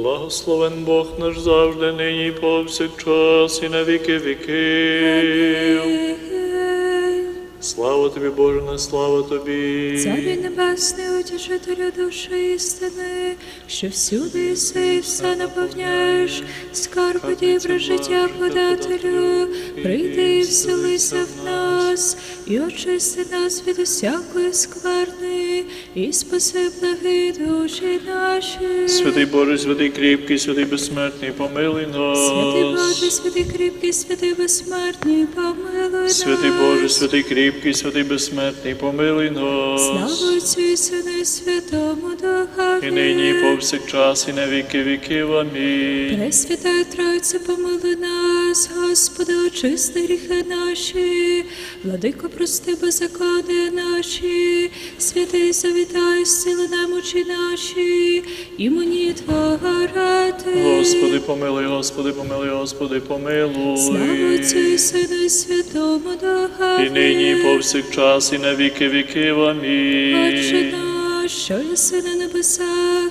Благословен Бог наш завжди, нині повсякчас, і на віки віків. Слава тобі, Боже, на слава тобі. Царю небесний, утішителю душі істини, що всюди єси і все наповняєш, скарбу дібре життя подателю, прийди і вселися в нас, і очисти нас від усякої скверни, і спаси благи душі наші. Святий Боже, святий кріпкий, святий безсмертний, помилуй нас. Святий Боже, святий кріпкий, святий безсмертний, помилуй нас. Святий Боже, святий кріпкий, святий безсмертний, помилуй нас. Слава Отцю і Сину і Святому Духові. І нині, і повсякчас, і на віки віків. Амінь. Пресвятая Тройця, помилуй нас, Господи, очисти гріхи наші, владико, прости беззаконня наші, святий завітай, зціли немочі наші, імені Твого ради. Господи, помилуй, Господи, помилуй, Господи, помилуй. Слава Отцю і Сину і Святому Духа, І нині, і повсякчас, і на віки віків. Амінь. Отче наш, що єси на небесах,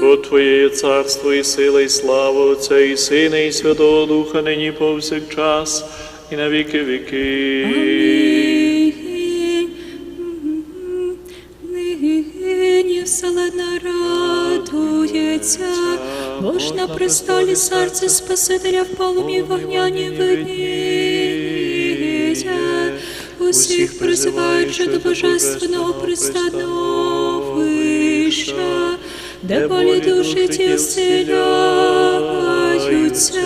Бо Твоє є царство і сила, і слава Отця, і Сина, і Святого Духа, нині повсякчас, і на віки. Амінь. Нині вселена радується, бо ж на престолі серце Спасителя в полум'ї вогняні видніється. Усіх призиваючи до божественного пристановища, де болі душі ті зціляються.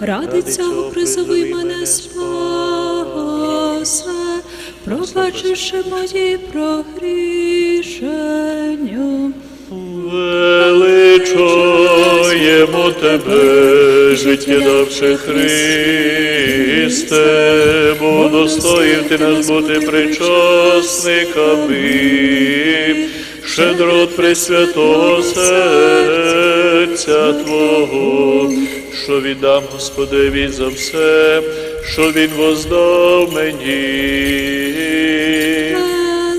Ради цього призови мене спаса, пробачивши мої прогрішення. Величаємо тебе, життя давши Христе, бо достоїв ти нас бути причасниками, щедрот Пресвятого серця Твого, що віддам Господеві за все, що Він воздав мені.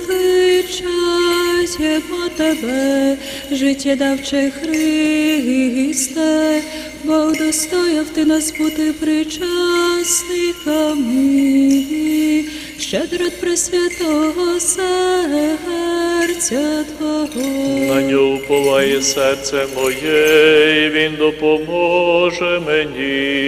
Величаємо тебе, життя давче Христе, Бог достояв ти нас бути причасниками, щедрот Пресвятого серця Твого. На нього уповає серце моє, і він допоможе мені.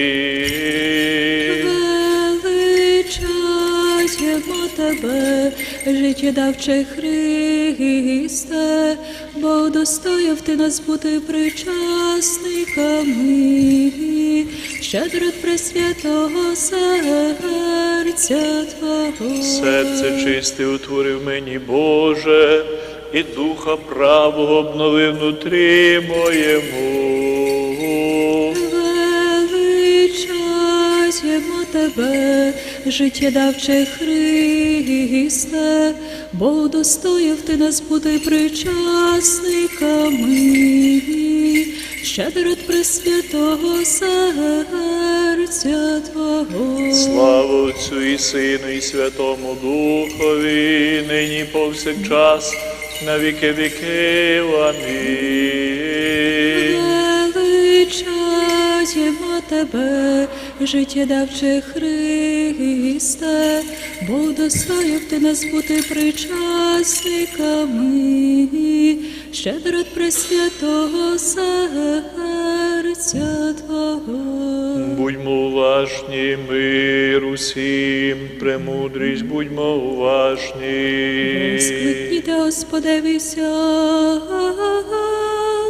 Величаємо тебе, життя давче Христе, бо достояв ти нас бути причасниками, щедрот Пресвятого серця Твого. Серце чисте утворив мені, Боже, і духа правого обновив внутрі моєму. Величаємо тебе, життя давче Христе, бо достояв ти нас бути причасниками, щедрот Пресвятого серця Твого. Слава Отцю і Сину, і Святому Духові, нині повсякчас, на віки віків. Амінь. Величаємо тебе, життя давче Христе, бо достояв ти нас бути причасниками, щедрот Пресвятого серця Твого. Будьмо уважні, мир усім, премудрість, будьмо уважні. Скликніте Господеві вся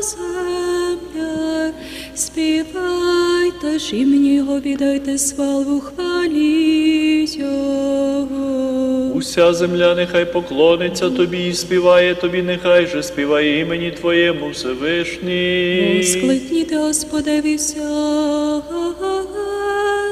земля, співайте ж імені Його, віддайте славу хваліть Його. Уся земля нехай поклониться тобі і співає тобі, нехай же співає імені Твоєму Всевишній. Скликніте Господеві вся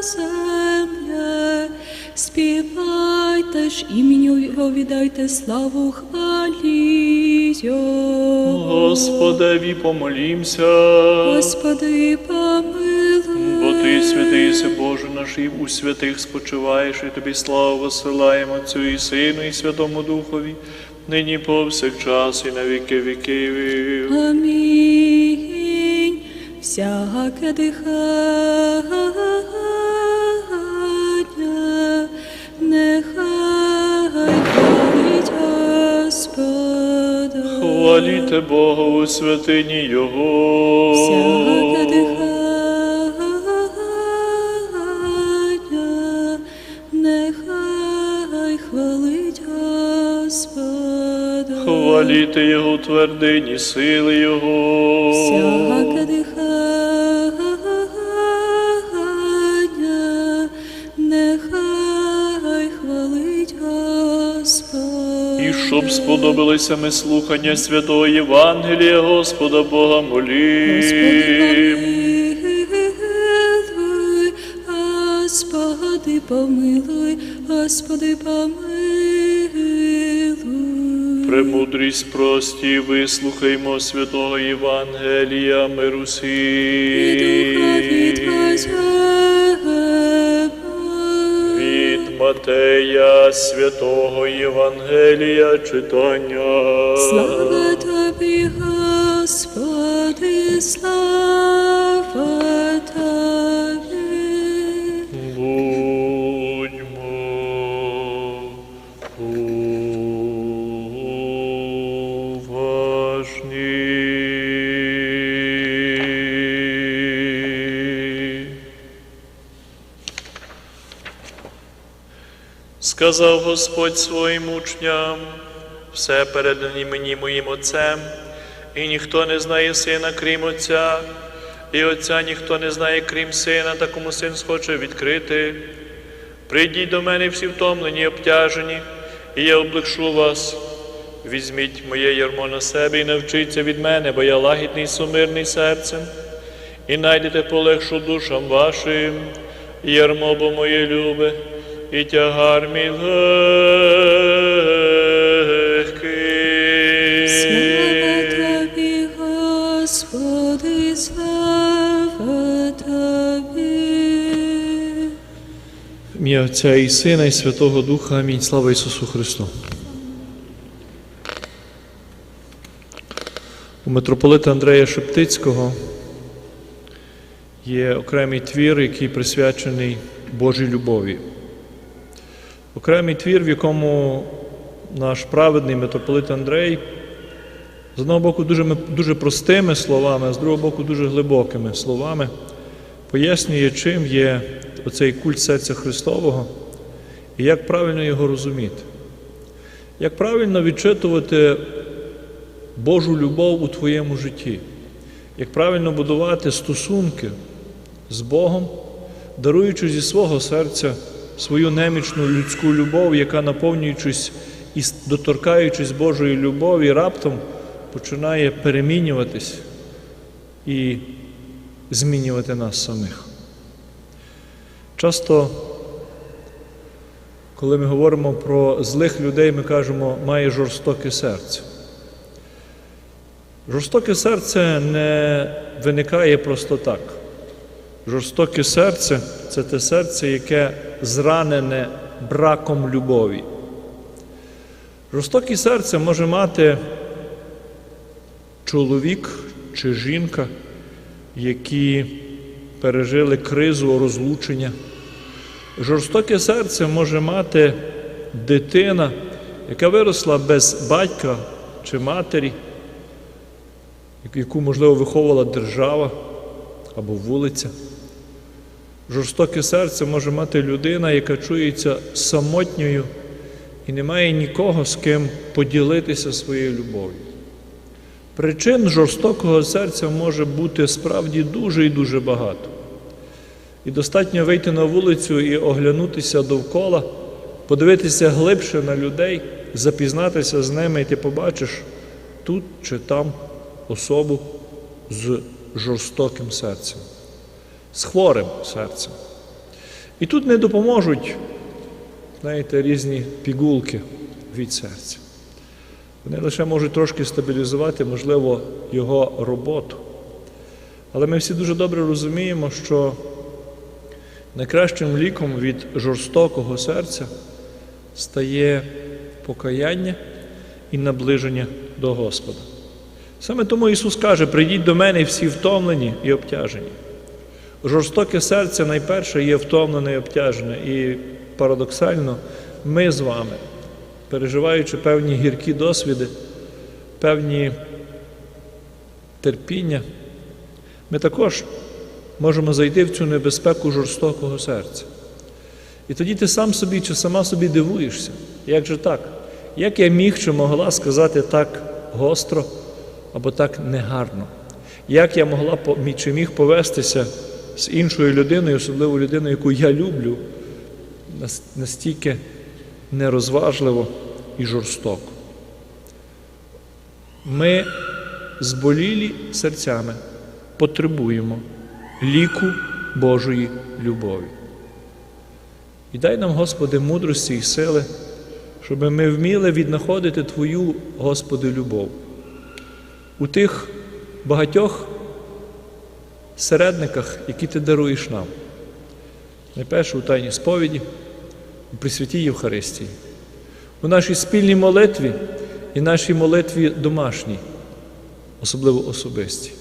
земле, співайте ж ім'ю Його, віддайте славу хвалі Його. Господеві помолімся. Господи, помилуй. Святий си Боже наш і у святих спочиваєш, і тобі славу посилаємо Отцю і Сину, і Святому Духові, нині повсякчас і на віки віків. Амінь. Всяке дихання, нехай хвалить Господа. Хваліте Бога у святині Його. Всяке дихання, Господа. Його твердині сили Його. Всяке дихання, нехай хвалить Господь. І щоб сподобалися ми слухання святого Євангелія Господа Бога молім. Господи, помилуй, Господи, помилуй. Премудрість прості, вислухаймо святого Євангелія миру. Від Матея святого Євангелія читання. Слава Сказав Господь своїм учням, все передані мені моїм Отцем, і ніхто не знає сина, крім Отця, і Отця ніхто не знає, крім сина, та кому син схоче відкрити. Прийдіть до мене всі втомлені, обтяжені, і я облегшу вас. Візьміть моє ярмо на себе і навчіться від мене, бо я лагідний і сумирний серцем, і найдете полегшу душам вашим, ярмо бо моє любе, і тягар мій легкий. Слава тобі, Господи, слава тобі. В Ім'я Отця і Сина, і Святого Духа. Амінь. Слава Ісусу Христу. У митрополита Андрея Шептицького є окремий твір, який присвячений Божій любові. Окремий твір, в якому наш праведний митрополит Андрей з одного боку дуже, дуже простими словами, а з другого боку дуже глибокими словами пояснює, чим є оцей культ серця Христового і як правильно його розуміти. Як правильно відчитувати Божу любов у твоєму житті, як правильно будувати стосунки з Богом, даруючи зі свого серця свою немічну людську любов, яка, наповнюючись і доторкаючись Божої любові, раптом починає перемінюватись і змінювати нас самих. Часто, коли ми говоримо про злих людей, ми кажемо, має жорстоке серце. Жорстоке серце не виникає просто так. Жорстоке серце це те серце, яке зранене браком любові. Жорстоке серце може мати чоловік чи жінка, які пережили кризу розлучення. Жорстоке серце може мати дитина, яка виросла без батька чи матері, яку, можливо, виховувала держава або вулиця. Жорстоке серце може мати людина, яка чується самотньою і не має нікого, з ким поділитися своєю любов'ю. Причин жорстокого серця може бути справді дуже і дуже багато. І достатньо вийти на вулицю і оглянутися довкола, подивитися глибше на людей, запізнатися з ними, і ти побачиш тут чи там особу з жорстоким серцем. З хворим серцем. І тут не допоможуть, знаєте, різні пігулки від серця. Вони лише можуть трошки стабілізувати, можливо, його роботу. Але ми всі дуже добре розуміємо, що найкращим ліком від жорстокого серця стає покаяння і наближення до Господа. Саме тому Ісус каже: прийдіть до мене всі втомлені і обтяжені. Жорстоке серце найперше є втомлене і обтяжене. І парадоксально, ми з вами, переживаючи певні гіркі досвіди, певні терпіння, ми також можемо зайти в цю небезпеку жорстокого серця. І тоді ти сам собі чи сама собі дивуєшся, як же так? Як я міг чи могла сказати так гостро або так негарно? Як я могла чи міг повестися з іншою людиною, особливо людиною, яку я люблю, настільки нерозважливо і жорстоко? Ми зболілі серцями потребуємо ліку Божої любові. І дай нам, Господи, мудрості і сили, щоб ми вміли віднаходити Твою, Господи, любов у тих багатьох середниках, які Ти даруєш нам. Найперше у Тайній сповіді, у Пресвятій Євхаристії, у нашій спільній молитві і нашій молитві домашній, особливо особистій,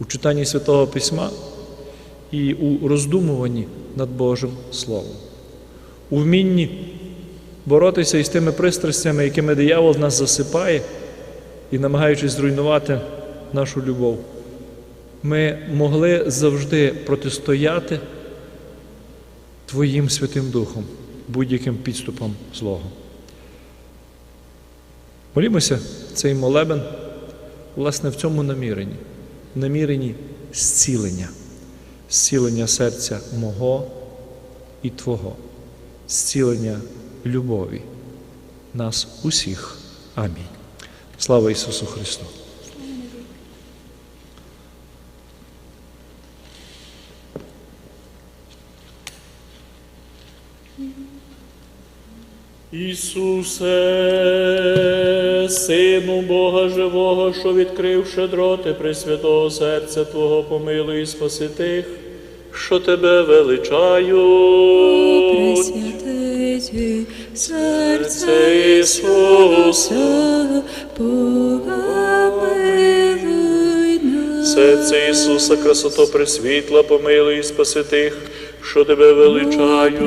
у читанні Святого Письма і у роздумуванні над Божим Словом, у вмінні боротися із тими пристрастями, якими диявол нас засипає і намагаючись зруйнувати нашу любов, ми могли завжди протистояти Твоїм Святим Духом, будь-яким підступом злого. Молімося цей молебен, власне, в цьому наміренні, наміренні зцілення, зцілення серця мого і Твого, зцілення любові нас усіх. Амінь. Слава Ісусу Христу! Ісусе, Сину Бога Живого, що відкривши дроти Пресвятого серця Твого, помилуй і спаси тих, що Тебе величають. Пресвятиті серце Ісуса, помилуй нас. серце Ісуса, красото Пресвітла, помилуй і спаси тих, що Тебе величають.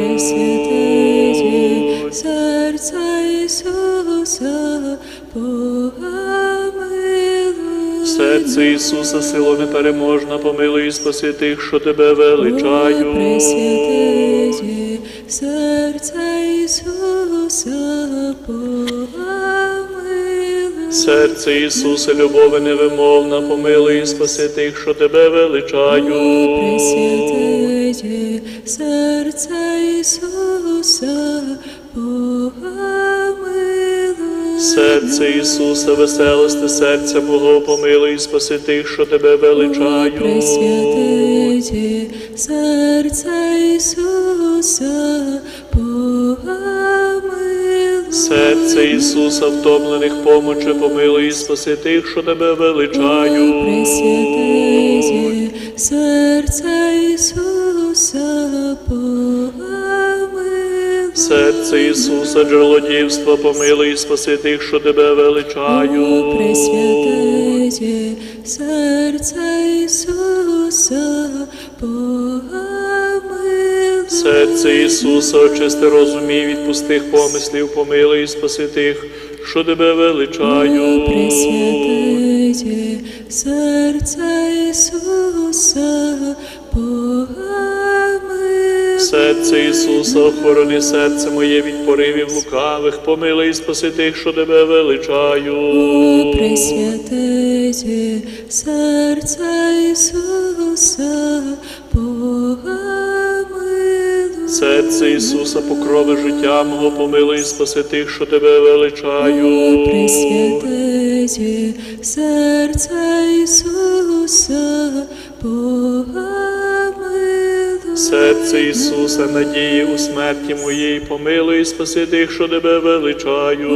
Серце Ісуса, помилуй Серце Ісуса, сило непереможна, помилуй і спаси тих, що Тебе величають. Пресвятиті серце Ісуса, помилуй Серце Ісуса, любові невимовна, помилуй і спаси тих, що Тебе величають. Пресвятиті серце Ісуса, Серце Ісуса, веселости серця мого, помилуй і спаси тих, що Тебе величають. Пресвятиті серце Ісуса, помилуй Серце Ісуса, втомлених помоче, помилуй і спаси тих, що Тебе величають. Пресвятиті серце Ісуса, помилуй Серце Ісуса, джерело дівства, помилуй і спаси тих, що Тебе величають. Пресвятиті серце Ісуса, помилуй Серце Ісуса, очисти розум і від пустих помислів, помилуй і спаси тих, що Тебе величають. Пресвятиті серце Ісуса, помилуй Серце Ісуса, охорони серце моє від поривів лукавих, помилуй і спаси тих, що Тебе величають. Пресвятиті серце Ісуса, помилуй Серце Ісуса, покрови життя мого, помилуй і спаси тих, що Тебе величають. Пресвятиті серце Ісуса, Серце Ісуса, надії у смерті моїй, помилуй і спаси тих, що тебе величаю.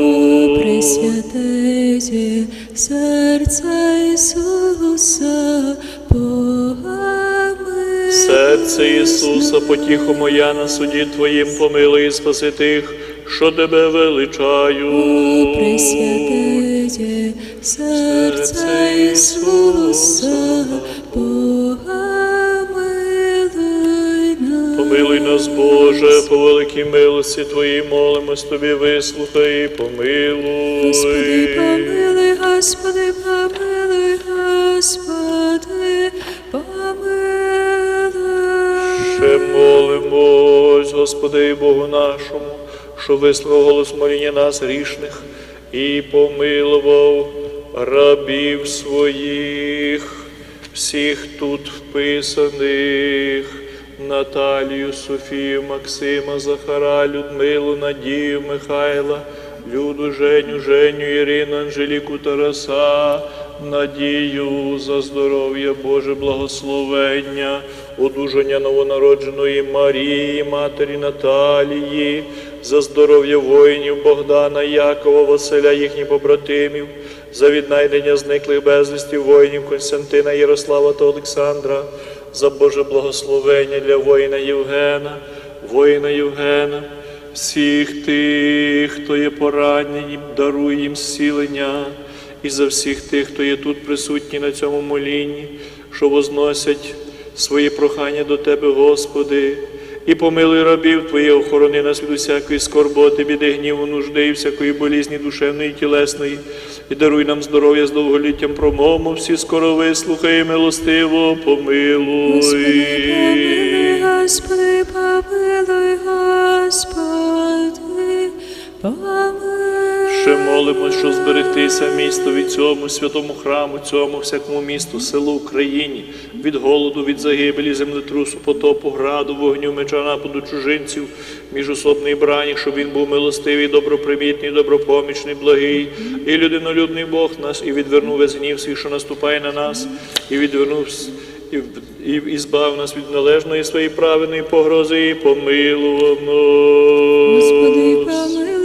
Пресвятиє серця Ісуса, помилуй. Серце Ісуса, потіху моя на суді Твоїм, помилуй і спаси тих, що тебе величаю. Пресвятиє серця Ісуса, помилуй нас, Боже, по великій милості Твоїй молимось Тобі, вислухай і помилуй. Господи, помилуй, Господи, помилуй, Господи, помилуй. Ще молимось, Господи і Богу нашому, що вислухав голос моління нас грішних і помилував рабів своїх, всіх тут вписаних. Наталію, Софію, Максима, Захара, Людмилу, Надію, Михайла, Люду, Женю, Женю, Ірину, Анжеліку, Тараса, Надію за здоров'я, Боже благословення, одужання новонародженої Марії, матері Наталії, за здоров'я воїнів Богдана, Якова, Василя, їхніх побратимів, за віднайдення зниклих безвісті воїнів Константина, Ярослава та Олександра, за Боже благословення для воїна Євгена, воїна Євгена, всіх тих, хто є поранені, даруй їм зцілення, і за всіх тих, хто є тут присутній на цьому молінні, що возносять свої прохання до Тебе, Господи. І помилуй рабів Твоє, охорони нас від усякої скорботи, біди, гніву, нужди і всякої болізні душевної і тілесної, і даруй нам здоров'я з довголіттям промовмо, всі скоро вислухай, милостиво помилуй. Господи, помилуй, Господи, помилуй. Ще молимось, що зберегтися місто від цьому святому храму, цьому всякому місту, селу Україні, від голоду, від загибелі, землетрусу, потопу, граду, вогню, меча, нападу чужинців, міжособної брані, щоб він був милостивий, добропримітний, добропомічний, благий і людинолюбний Бог нас, і відвернув весь гнів свій, що наступає на нас, і відвернув і, і, і збав нас від належної своєї праведної погрози, і помилував нас. Господи, помилуй,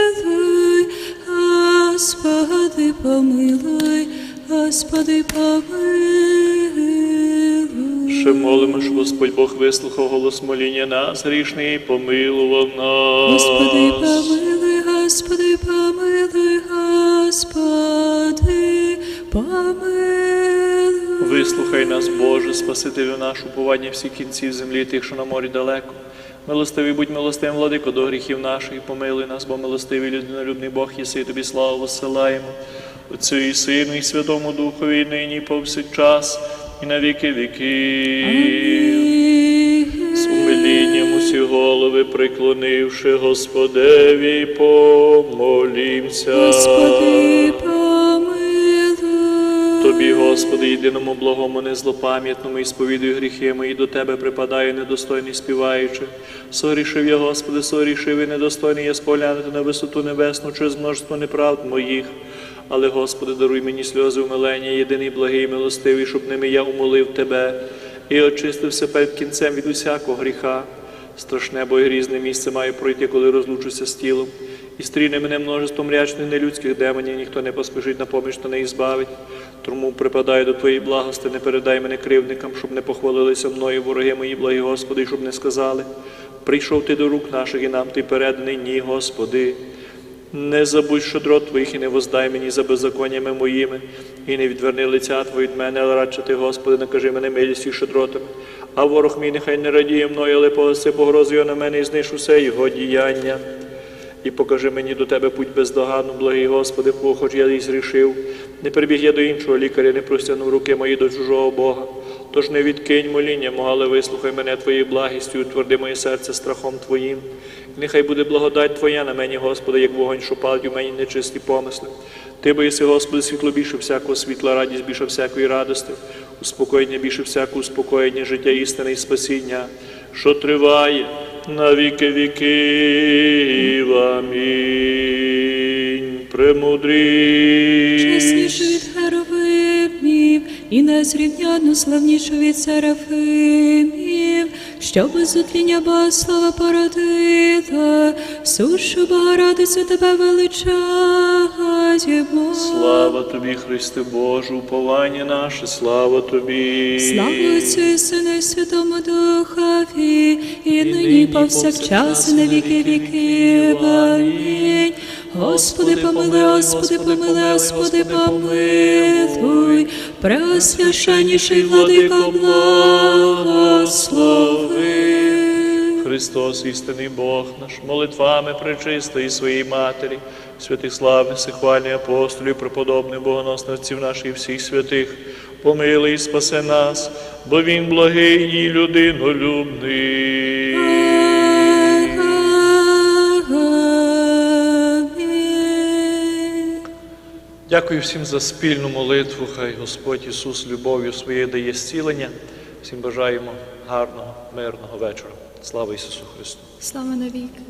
Господи, помилуй, Господи, помилуй. Ще молимо, Господь Бог вислухав голос моління нас, грішний, і помилував нас. Господи, помилуй, Господи, помилуй, Господи, помилуй. Вислухай нас, Боже, Спасителю наш, уповання всіх кінців землі, тих, що на морі далеко. Милостивий, будь милостивим, владико, до гріхів наших, помилуй нас, бо милостивий людинолюбний Бог, єси тобі славу посилаємо. Отцю і Сину, і Святому Духові, і нині, і повсякчас, і на віки віків. З умилінням усі голови приклонивши Господеві, помолімся. Господи. Тобі, Господи, єдиному благому, незлопам'ятному, і сповідую гріхи мої, до Тебе припадаю, недостойний співаючи. Сорішив я, Господи, сорішив і недостойний я споглянути на висоту небесну через множество неправд моїх. Але, Господи, даруй мені сльози умилення, єдиний благий і милостивий, щоб ними я умолив Тебе і очистився перед кінцем від усякого гріха. Страшне, бо і грізне місце маю пройти, коли розлучуся з тілом. І стріне мене множеством рячних нелюдських демонів, ніхто не поспішить на поміч, та не і збавить. Тому припадаю до Твоєї благости, не передай мене кривдникам, щоб не похвалилися мною вороги мої, благі Господи, і щоб не сказали. Прийшов ти до рук наших, і нам ти переданий, ні, Господи. Не забудь щодрот Твоїх і не воздай мені за беззаконнями моїми, і не відверни лиця Твої від мене, але радше Ти, Господи, накажи мене милістю і щедротами. А ворог мій нехай не радіє мною, але погаси погрозою на мене і зниж усе його діяння. І покажи мені до Тебе путь бездоганну, благий Господи, хоч я і зрішив. Не прибіг я до іншого лікаря, не простягнув руки мої до чужого Бога. Тож не відкинь моління але вислухай мене Твоєю благістю, утверди моє серце страхом Твоїм. Нехай буде благодать Твоя на мені, Господи, як вогонь, що палить у мені нечисті помисли. Ти боїси, Господи, світло більше всякого світла, радість більше всякої радости, успокоєння більше всякого успокоєння, життя істини і спасіння, що триває на віки віків. Амінь. Премудрість. Чеснішу від Херовимів і незрівняно славнішу від Серафимів, що без утління Богослова породила, сушу Богородицю тебе величаємо. Слава тобі, Христе Боже, уповання наше, слава тобі. Слава Отцю і Сину і Святому Духові, і нині повсякчас і на віки віків. Амінь. Господи, помилуй, Господи, помилуй, Господи, помилуй, преосвященніший владико благослови. Христос, істинний Бог наш, молитвами пречистої своєї Матері, святих славних, сихвальних апостолів, преподобних богоносних отців наших всіх святих, помилуй і спасе нас, бо Він благий і людинолюбний. Дякую всім за спільну молитву. Хай Господь Ісус любов'ю своєю дає зцілення. Всім бажаємо гарного, мирного вечора. Слава Ісусу Христу! Слава навіки.